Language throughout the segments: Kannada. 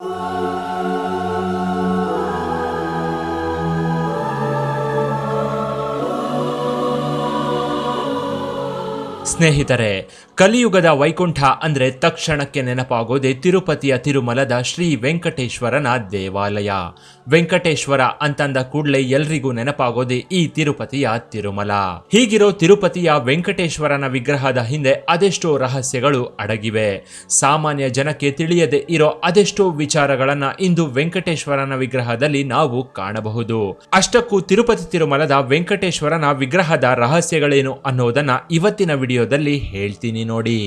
Oh ಸ್ನೇಹಿತರೆ, ಕಲಿಯುಗದ ವೈಕುಂಠ ಅಂದ್ರೆ ತಕ್ಷಣಕ್ಕೆ ನೆನಪಾಗೋದೆ ತಿರುಪತಿಯ ತಿರುಮಲದ ಶ್ರೀ ವೆಂಕಟೇಶ್ವರನ ದೇವಾಲಯ. ವೆಂಕಟೇಶ್ವರ ಅಂತಂದ ಕೂಡಲೇ ಎಲ್ರಿಗೂ ನೆನಪಾಗೋದೆ ಈ ತಿರುಪತಿಯ ತಿರುಮಲ. ಹೀಗಿರೋ ತಿರುಪತಿಯ ವೆಂಕಟೇಶ್ವರನ ವಿಗ್ರಹದ ಹಿಂದೆ ಅದೆಷ್ಟೋ ರಹಸ್ಯಗಳು ಅಡಗಿವೆ. ಸಾಮಾನ್ಯ ಜನಕ್ಕೆ ತಿಳಿಯದೆ ಇರೋ ಅದೆಷ್ಟೋ ವಿಚಾರಗಳನ್ನ ಇಂದು ವೆಂಕಟೇಶ್ವರನ ವಿಗ್ರಹದಲ್ಲಿ ನಾವು ಕಾಣಬಹುದು. ಅಷ್ಟಕ್ಕೂ ತಿರುಪತಿ ತಿರುಮಲದ ವೆಂಕಟೇಶ್ವರನ ವಿಗ್ರಹದ ರಹಸ್ಯಗಳೇನು ಅನ್ನೋದನ್ನ ಇವತ್ತಿನ ವಿಡಿಯೋದಲ್ಲಿ ಹೇಳ್ತೀನಿ ನೋಡಿ.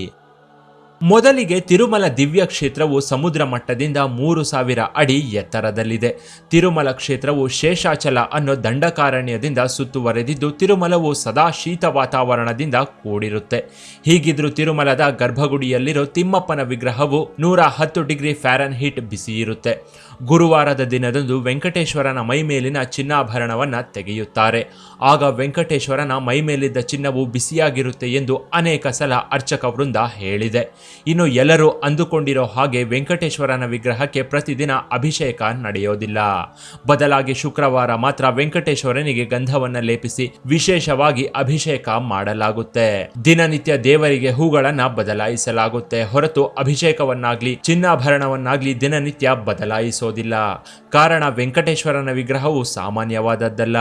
ಮೊದಲಿಗೆ ತಿರುಮಲ ದಿವ್ಯ ಕ್ಷೇತ್ರವು ಸಮುದ್ರ ಮಟ್ಟದಿಂದ ಮೂರು ಸಾವಿರ ಅಡಿ ಎತ್ತರದಲ್ಲಿದೆ. ತಿರುಮಲ ಕ್ಷೇತ್ರವು ಶೇಷಾಚಲ ಅನ್ನೋ ದಂಡಕಾರಣ್ಯದಿಂದ ಸುತ್ತುವರೆದಿದ್ದು, ತಿರುಮಲವು ಸದಾ ಶೀತ ವಾತಾವರಣದಿಂದ ಕೂಡಿರುತ್ತೆ. ಹೀಗಿದ್ರೂ ತಿರುಮಲದ ಗರ್ಭಗುಡಿಯಲ್ಲಿರೋ ತಿಮ್ಮಪ್ಪನ ವಿಗ್ರಹವು ನೂರ ಹತ್ತು ಡಿಗ್ರಿ ಫ್ಯಾರನ್ ಹೀಟ್ ಬಿಸಿ ಇರುತ್ತೆ ಗುರುವಾರದ ದಿನದಂದು ವೆಂಕಟೇಶ್ವರನ ಮೈ ಮೇಲಿನ ಚಿನ್ನಾಭರಣವನ್ನ ತೆಗೆಯುತ್ತಾರೆ. ಆಗ ವೆಂಕಟೇಶ್ವರನ ಮೈ ಮೇಲಿದ್ದ ಚಿನ್ನವು ಬಿಸಿಯಾಗಿರುತ್ತೆ ಎಂದು ಅನೇಕ ಸಲ ಅರ್ಚಕ ವೃಂದ ಹೇಳಿದೆ. ಇನ್ನು ಎಲ್ಲರೂ ಅಂದುಕೊಂಡಿರೋ ಹಾಗೆ ವೆಂಕಟೇಶ್ವರನ ವಿಗ್ರಹಕ್ಕೆ ಪ್ರತಿದಿನ ಅಭಿಷೇಕ ನಡೆಯೋದಿಲ್ಲ. ಬದಲಾಗಿ ಶುಕ್ರವಾರ ಮಾತ್ರ ವೆಂಕಟೇಶ್ವರನಿಗೆ ಗಂಧವನ್ನ ಲೇಪಿಸಿ ವಿಶೇಷವಾಗಿ ಅಭಿಷೇಕ ಮಾಡಲಾಗುತ್ತೆ. ದಿನನಿತ್ಯ ದೇವರಿಗೆ ಹೂಗಳನ್ನ ಬದಲಾಯಿಸಲಾಗುತ್ತೆ. ಹೊರತು ಅಭಿಷೇಕವನ್ನಾಗ್ಲಿ, ಚಿನ್ನಾಭರಣವನ್ನಾಗ್ಲಿ ದಿನನಿತ್ಯ ಬದಲಾಯಿಸೋದಿಲ್ಲ. ಕಾರಣ ವೆಂಕಟೇಶ್ವರನ ವಿಗ್ರಹವು ಸಾಮಾನ್ಯವಾದದ್ದಲ್ಲ.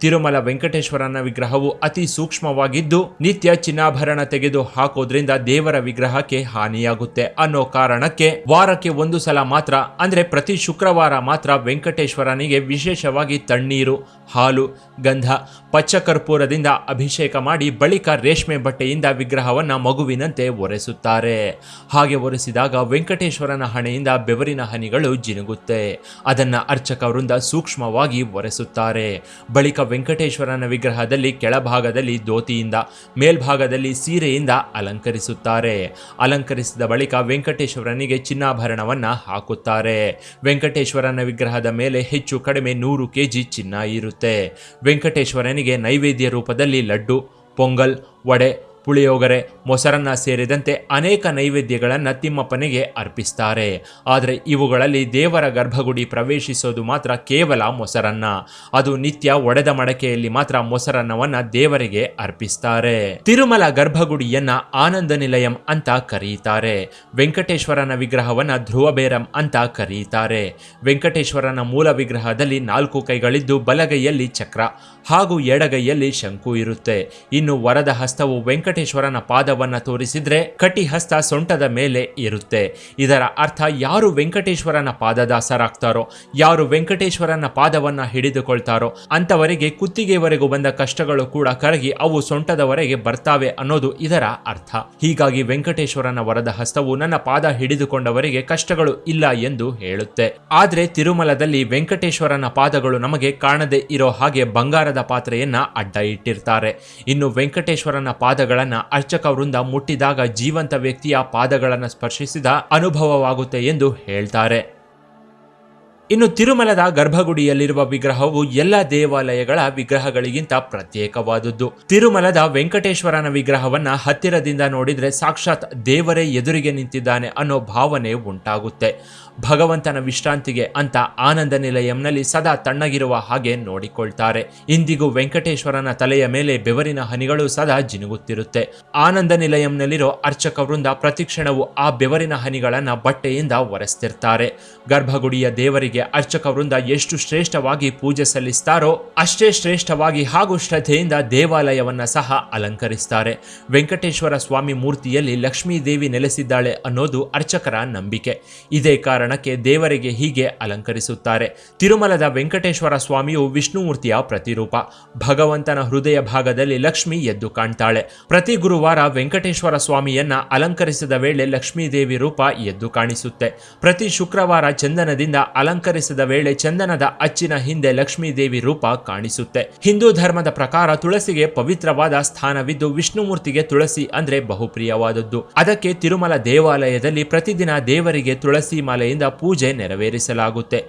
ತಿರುಮಲ ವೆಂಕಟೇಶ್ವರನ ವಿಗ್ರಹವು ಅತಿ ಸೂಕ್ಷ್ಮವಾಗಿದ್ದು, ನಿತ್ಯ ಚಿನ್ನಾಭರಣ ತೆಗೆದು ಹಾಕೋದ್ರಿಂದ ದೇವರ ವಿಗ್ರಹಕ್ಕೆ ಹಾನಿಯಾಗುತ್ತೆ ಅನ್ನೋ ಕಾರಣಕ್ಕೆ ವಾರಕ್ಕೆ ಒಂದು ಸಲ ಮಾತ್ರ, ಅಂದ್ರೆ ಪ್ರತಿ ಶುಕ್ರವಾರ ಮಾತ್ರ ವೆಂಕಟೇಶ್ವರನಿಗೆ ವಿಶೇಷವಾಗಿ ತಣ್ಣೀರು, ಹಾಲು, ಗಂಧ ಪಚ್ಚ ಕರ್ಪೂರದಿಂದ ಅಭಿಷೇಕ ಮಾಡಿ ಬಳಿಕ ರೇಷ್ಮೆ ಬಟ್ಟೆಯಿಂದ ವಿಗ್ರಹವನ್ನ ಮಗುವಿನಂತೆ ಒರೆಸುತ್ತಾರೆ. ಹಾಗೆ ಒರೆಸಿದಾಗ ವೆಂಕಟೇಶ್ವರನ ಹಣೆಯಿಂದ ಬೆವರಿನ ಹನಿಗಳು ಜಿನುಗುತ್ತೆ. ಅದನ್ನ ಅರ್ಚಕ ವೃಂದ ಸೂಕ್ಷ್ಮವಾಗಿ ಒರೆಸುತ್ತಾರೆ. ಬಳಿಕ ವೆಂಕಟೇಶ್ವರನ ವಿಗ್ರಹದಲ್ಲಿ ಕೆಳಭಾಗದಲ್ಲಿ ಧೋತಿಯಿಂದ ಮೇಲ್ಭಾಗದಲ್ಲಿ ಸೀರೆಯಿಂದ ಅಲಂಕರಿಸುತ್ತಾರೆ. ಅಲಂಕರಿಸಿದ ಬಳಿಕ ವೆಂಕಟೇಶ್ವರನಿಗೆ ಚಿನ್ನಾಭರಣವನ್ನ ಹಾಕುತ್ತಾರೆ. ವೆಂಕಟೇಶ್ವರನ ವಿಗ್ರಹದ ಮೇಲೆ ಹೆಚ್ಚು ಕಡಿಮೆ ನೂರು ಕೆಜಿ ಚಿನ್ನ ಇರುತ್ತೆ. ವೆಂಕಟೇಶ್ವರನಿಗೆ ನೈವೇದ್ಯ ರೂಪದಲ್ಲಿ ಲಡ್ಡು, ಪೊಂಗಲ್, ವಡೆ ಪುಳಿಯೋಗರೆ, ಮೊಸರನ್ನ ಸೇರಿದಂತೆ ಅನೇಕ ನೈವೇದ್ಯಗಳನ್ನು ತಿಮ್ಮಪ್ಪನಿಗೆ ಅರ್ಪಿಸ್ತಾರೆ. ಆದರೆ ಇವುಗಳಲ್ಲಿ ದೇವರ ಗರ್ಭಗುಡಿ ಪ್ರವೇಶಿಸೋದು ಮಾತ್ರ ಕೇವಲ ಮೊಸರನ್ನ. ಅದು ನಿತ್ಯ ಒಡೆದ ಮಡಕೆಯಲ್ಲಿ ಮಾತ್ರ ಮೊಸರನ್ನವನ್ನ ದೇವರಿಗೆ ಅರ್ಪಿಸ್ತಾರೆ. ತಿರುಮಲ ಗರ್ಭಗುಡಿಯನ್ನ ಆನಂದ ನಿಲಯಂ ಅಂತ ಕರೆಯುತ್ತಾರೆ ವೆಂಕಟೇಶ್ವರನ ವಿಗ್ರಹವನ್ನ ಧ್ರುವಬೇರಂ ಅಂತ ಕರೆಯುತ್ತಾರೆ ವೆಂಕಟೇಶ್ವರನ ಮೂಲ ವಿಗ್ರಹದಲ್ಲಿ ನಾಲ್ಕು ಕೈಗಳಿದ್ದು ಬಲಗೈಯಲ್ಲಿ ಚಕ್ರ ಹಾಗೂ ಎಡಗೈಯಲ್ಲಿ ಶಂಕು ಇರುತ್ತೆ. ಇನ್ನು ವರದ ಹಸ್ತವು ವೆಂಕಟೇಶ್ವರನ ಪಾದವನ್ನ ತೋರಿಸಿದ್ರೆ ಕಟಿಹಸ್ತ ಸೊಂಟದ ಮೇಲೆ ಇರುತ್ತೆ ಇದರ ಅರ್ಥ ಯಾರು ವೆಂಕಟೇಶ್ವರನ ಪಾದದಾಸರಾಗ್ತಾರೋ, ಯಾರು ವೆಂಕಟೇಶ್ವರನ ಪಾದವನ್ನ ಹಿಡಿದುಕೊಳ್ತಾರೋ ಅಂತವರಿಗೆ ಕುತ್ತಿಗೆವರೆಗೂ ಬಂದ ಕಷ್ಟಗಳು ಕೂಡ ಕರಗಿ ಅವು ಸೊಂಟದವರೆಗೆ ಬರ್ತಾವೆ ಅನ್ನೋದು ಇದರ ಅರ್ಥ. ಹೀಗಾಗಿ ವೆಂಕಟೇಶ್ವರನ ವರದ ಹಸ್ತವು ನನ್ನ ಪಾದ ಹಿಡಿದುಕೊಂಡವರಿಗೆ ಕಷ್ಟಗಳು ಇಲ್ಲ ಎಂದು ಹೇಳುತ್ತೆ. ಆದ್ರೆ ತಿರುಮಲದಲ್ಲಿ ವೆಂಕಟೇಶ್ವರನ ಪಾದಗಳು ನಮಗೆ ಕಾಣದೇ ಇರೋ ಹಾಗೆ ಬಂಗಾರದ ಪಾತ್ರೆಯನ್ನ ಅಡ್ಡ ಇಟ್ಟಿರ್ತಾರೆ. ಇನ್ನು ವೆಂಕಟೇಶ್ವರನ ಪಾದಗಳನ್ನ ಅರ್ಚಕ ವೃಂದ ಮುಟ್ಟಿದಾಗ ಜೀವಂತ ವ್ಯಕ್ತಿಯ ಪಾದಗಳನ್ನು ಸ್ಪರ್ಶಿಸಿದ ಅನುಭವವಾಗುತ್ತೆ ಎಂದು ಹೇಳ್ತಾರೆ. ಇನ್ನು ತಿರುಮಲದ ಗರ್ಭಗುಡಿಯಲ್ಲಿರುವ ವಿಗ್ರಹವು ಎಲ್ಲ ದೇವಾಲಯಗಳ ವಿಗ್ರಹಗಳಿಗಿಂತ ಪ್ರತ್ಯೇಕವಾದದ್ದು. ತಿರುಮಲದ ವೆಂಕಟೇಶ್ವರನ ವಿಗ್ರಹವನ್ನ ಹತ್ತಿರದಿಂದ ನೋಡಿದ್ರೆ ಸಾಕ್ಷಾತ್ ದೇವರೇ ಎದುರಿಗೆ ನಿಂತಿದ್ದಾನೆ ಅನ್ನೋ ಭಾವನೆ ಉಂಟಾಗುತ್ತೆ. ಭಗವಂತನ ವಿಶ್ರಾಂತಿಗೆ ಅಂತ ಆನಂದ ನಿಲಯಂನಲ್ಲಿ ಸದಾ ತಣ್ಣಗಿರುವ ಹಾಗೆ ನೋಡಿಕೊಳ್ತಾರೆ. ಇಂದಿಗೂ ವೆಂಕಟೇಶ್ವರನ ತಲೆಯ ಮೇಲೆ ಬೆವರಿನ ಹನಿಗಳು ಸದಾ ಜಿನುಗುತ್ತಿರುತ್ತೆ. ಆನಂದ ನಿಲಯಂನಲ್ಲಿರೋ ಅರ್ಚಕ ವೃಂದ ಪ್ರತಿಕ್ಷಣವು ಆ ಬೆವರಿನ ಹನಿಗಳನ್ನ ಬಟ್ಟೆಯಿಂದ ಒರೆಸ್ತಿರ್ತಾರೆ. ಗರ್ಭಗುಡಿಯ ದೇವರಿಗೆ ಅರ್ಚಕ ವೃಂದ ಎಷ್ಟು ಶ್ರೇಷ್ಠವಾಗಿ ಪೂಜೆ ಸಲ್ಲಿಸ್ತಾರೋ ಅಷ್ಟೇ ಶ್ರೇಷ್ಠವಾಗಿ ಹಾಗೂ ಶ್ರದ್ಧೆಯಿಂದ ದೇವಾಲಯವನ್ನ ಸಹ ಅಲಂಕರಿಸ್ತಾರೆ. ವೆಂಕಟೇಶ್ವರ ಸ್ವಾಮಿ ಮೂರ್ತಿಯಲ್ಲಿ ಲಕ್ಷ್ಮೀ ದೇವಿ ನೆಲೆಸಿದ್ದಾಳೆ ಅನ್ನೋದು ಅರ್ಚಕರ ನಂಬಿಕೆ. ಇದೇ ಕಾರಣಕ್ಕೆ ದೇವರಿಗೆ ಹೀಗೆ ಅಲಂಕರಿಸುತ್ತಾರೆ. ತಿರುಮಲದ ವೆಂಕಟೇಶ್ವರ ಸ್ವಾಮಿಯು ವಿಷ್ಣುಮೂರ್ತಿಯ ಪ್ರತಿರೂಪ. ಭಗವಂತನ ಹೃದಯ ಭಾಗದಲ್ಲಿ ಲಕ್ಷ್ಮಿ ಎದ್ದು ಕಾಣ್ತಾಳೆ. ಪ್ರತಿ ಗುರುವಾರ ವೆಂಕಟೇಶ್ವರ ಸ್ವಾಮಿಯನ್ನ ಅಲಂಕರಿಸಿದ ವೇಳೆ ಲಕ್ಷ್ಮೀ ದೇವಿ ರೂಪ ಎದ್ದು ಕಾಣಿಸುತ್ತೆ. ಪ್ರತಿ ಶುಕ್ರವಾರ ಚಂದನದಿಂದ ಅಲಂಕರಿಸಿದ ವೇಳೆ ಚಂದನದ ಅಚ್ಚಿನ ಹಿಂದೆ ಲಕ್ಷ್ಮೀ ದೇವಿ ರೂಪ ಕಾಣಿಸುತ್ತೆ. ಹಿಂದೂ ಧರ್ಮದ ಪ್ರಕಾರ ತುಳಸಿಗೆ ಪವಿತ್ರವಾದ ಸ್ಥಾನವಿದ್ದು ವಿಷ್ಣುಮೂರ್ತಿಗೆ ತುಳಸಿ ಅಂದ್ರೆ ಬಹುಪ್ರಿಯವಾದದ್ದು. ಅದಕ್ಕೆ ತಿರುಮಲ ದೇವಾಲಯದಲ್ಲಿ ಪ್ರತಿದಿನ ದೇವರಿಗೆ ತುಳಸಿ ಮಾಲೆಯಿಂದ ಪೂಜೆ ನೆರವೇರಿಸಲಾಗುತ್ತೆ.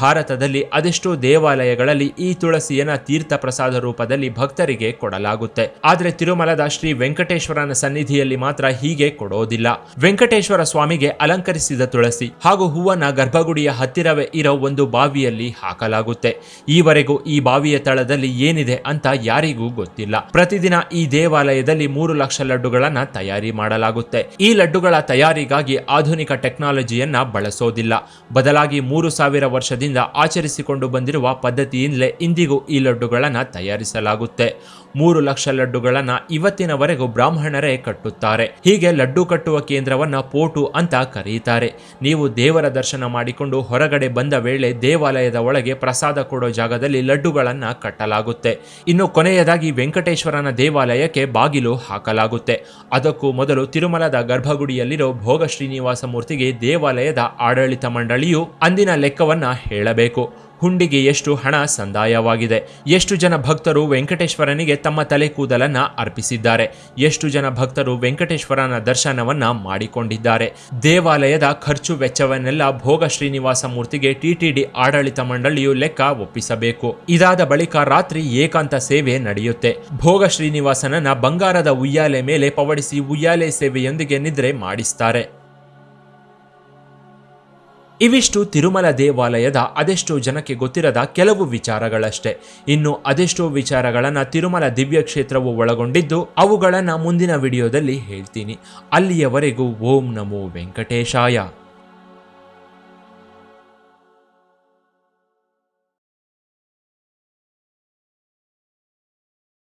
ಭಾರತದಲ್ಲಿ ಅದೆಷ್ಟೋ ದೇವಾಲಯಗಳಲ್ಲಿ ಈ ತುಳಸಿಯನ್ನ ತೀರ್ಥ ಪ್ರಸಾದ ರೂಪದಲ್ಲಿ ಭಕ್ತರಿಗೆ ಕೊಡಲಾಗುತ್ತೆ. ಆದರೆ ತಿರುಮಲದ ಶ್ರೀ ವೆಂಕಟೇಶ್ವರನ ಸನ್ನಿಧಿಯಲ್ಲಿ ಮಾತ್ರ ಹೀಗೆ ಕೊಡೋದಿಲ್ಲ. ವೆಂಕಟೇಶ್ವರ ಸ್ವಾಮಿಗೆ ಅಲಂಕರಿಸಿದ ತುಳಸಿ ಹಾಗೂ ಹೂವನ್ನ ಗರ್ಭಗುಡಿಯ ಹತ್ತಿರವೇ ಇರೋ ಒಂದು ಬಾವಿಯಲ್ಲಿ ಹಾಕಲಾಗುತ್ತೆ. ಈವರೆಗೂ ಈ ಬಾವಿಯ ತಳದಲ್ಲಿ ಏನಿದೆ ಅಂತ ಯಾರಿಗೂ ಗೊತ್ತಿಲ್ಲ. ಪ್ರತಿದಿನ ಈ ದೇವಾಲಯದಲ್ಲಿ ಮೂರು ಲಕ್ಷ ಲಡ್ಡುಗಳನ್ನ ತಯಾರಿ ಮಾಡಲಾಗುತ್ತೆ. ಈ ಲಡ್ಡುಗಳ ತಯಾರಿಗಾಗಿ ಆಧುನಿಕ ಟೆಕ್ನಾಲಜಿಯನ್ನ ಬಳಸೋದಿಲ್ಲ. ಬದಲಾಗಿ ಮೂರು ಸಾವಿರ ವರ್ಷದಿಂದ ಆಚರಿಸಿಕೊಂಡು ಬಂದಿರುವ ಪದ್ಧತಿಯಿಂದಲೇ ಇಂದಿಗೂ ಈ ಲಡ್ಡುಗಳನ್ನ ತಯಾರಿಸಲಾಗುತ್ತೆ. ಮೂರು ಲಕ್ಷ ಲಡ್ಡುಗಳನ್ನ ಇವತ್ತಿನವರೆಗೂ ಬ್ರಾಹ್ಮಣರೇ ಕಟ್ಟುತ್ತಾರೆ. ಹೀಗೆ ಲಡ್ಡು ಕಟ್ಟುವ ಕೇಂದ್ರವನ್ನ ಪೋಟು ಅಂತ ಕರೆಯುತ್ತಾರೆ ನೀವು ದೇವರ ದರ್ಶನ ಮಾಡಿಕೊಂಡು ಹೊರಗಡೆ ಬಂದ ವೇಳೆ ದೇವಾಲಯದ ಒಳಗೆ ಪ್ರಸಾದ ಕೊಡೋ ಜಾಗದಲ್ಲಿ ಲಡ್ಡುಗಳನ್ನ ಕಟ್ಟಲಾಗುತ್ತೆ. ಇನ್ನು ಕೊನೆಯದಾಗಿ ವೆಂಕಟೇಶ್ವರನ ದೇವಾಲಯಕ್ಕೆ ಬಾಗಿಲು ಹಾಕಲಾಗುತ್ತೆ. ಅದಕ್ಕೂ ಮೊದಲು ತಿರುಮಲದ ಗರ್ಭಗುಡಿಯಲ್ಲಿರೋ ಭೋಗ ಶ್ರೀನಿವಾಸ ಮೂರ್ತಿಗೆ ದೇವಾಲಯದ ಆಡಳಿತ ಮಂಡಳಿಯು ಅಂದಿನ ಲೆಕ್ಕವನ್ನ ಹೇಳಬೇಕು. ಹುಂಡಿಗೆ ಎಷ್ಟು ಹಣ ಸಂದಾಯವಾಗಿದೆ? ಎಷ್ಟು ಜನ ಭಕ್ತರು ವೆಂಕಟೇಶ್ವರನಿಗೆ ತಮ್ಮ ತಲೆ ಕೂದಲನ್ನ ಅರ್ಪಿಸಿದ್ದಾರೆ? ಎಷ್ಟು ಜನ ಭಕ್ತರು ವೆಂಕಟೇಶ್ವರನ ದರ್ಶನವನ್ನ ಮಾಡಿಕೊಂಡಿದ್ದಾರೆ? ದೇವಾಲಯದ ಖರ್ಚು ವೆಚ್ಚವನ್ನೆಲ್ಲ ಭೋಗ ಶ್ರೀನಿವಾಸ ಮೂರ್ತಿಗೆ ಟಿಟಿಡಿ ಆಡಳಿತ ಮಂಡಳಿಯು ಲೆಕ್ಕ ಒಪ್ಪಿಸಬೇಕು. ಇದಾದ ಬಳಿಕ ರಾತ್ರಿ ಏಕಾಂತ ಸೇವೆ ನಡೆಯುತ್ತೆ. ಭೋಗ ಶ್ರೀನಿವಾಸನನ್ನ ಬಂಗಾರದ ಉಯ್ಯಾಲೆ ಮೇಲೆ ಪವಡಿಸಿ ಉಯ್ಯಾಲೆ ಸೇವೆಯೊಂದಿಗೆ ನಿದ್ರೆ ಮಾಡಿಸ್ತಾರೆ. ಇವಿಷ್ಟು ತಿರುಮಲ ದೇವಾಲಯದ ಅದೆಷ್ಟೋ ಜನಕ್ಕೆ ಗೊತ್ತಿರದ ಕೆಲವು ವಿಚಾರಗಳಷ್ಟೇ. ಇನ್ನು ಅದೆಷ್ಟೋ ವಿಚಾರಗಳನ್ನು ತಿರುಮಲ ದಿವ್ಯ ಕ್ಷೇತ್ರವು ಒಳಗೊಂಡಿದ್ದು ಅವುಗಳನ್ನು ಮುಂದಿನ ವಿಡಿಯೋದಲ್ಲಿ ಹೇಳ್ತೀನಿ. ಅಲ್ಲಿಯವರೆಗೂ ಓಂ ನಮೋ ವೆಂಕಟೇಶಾಯ.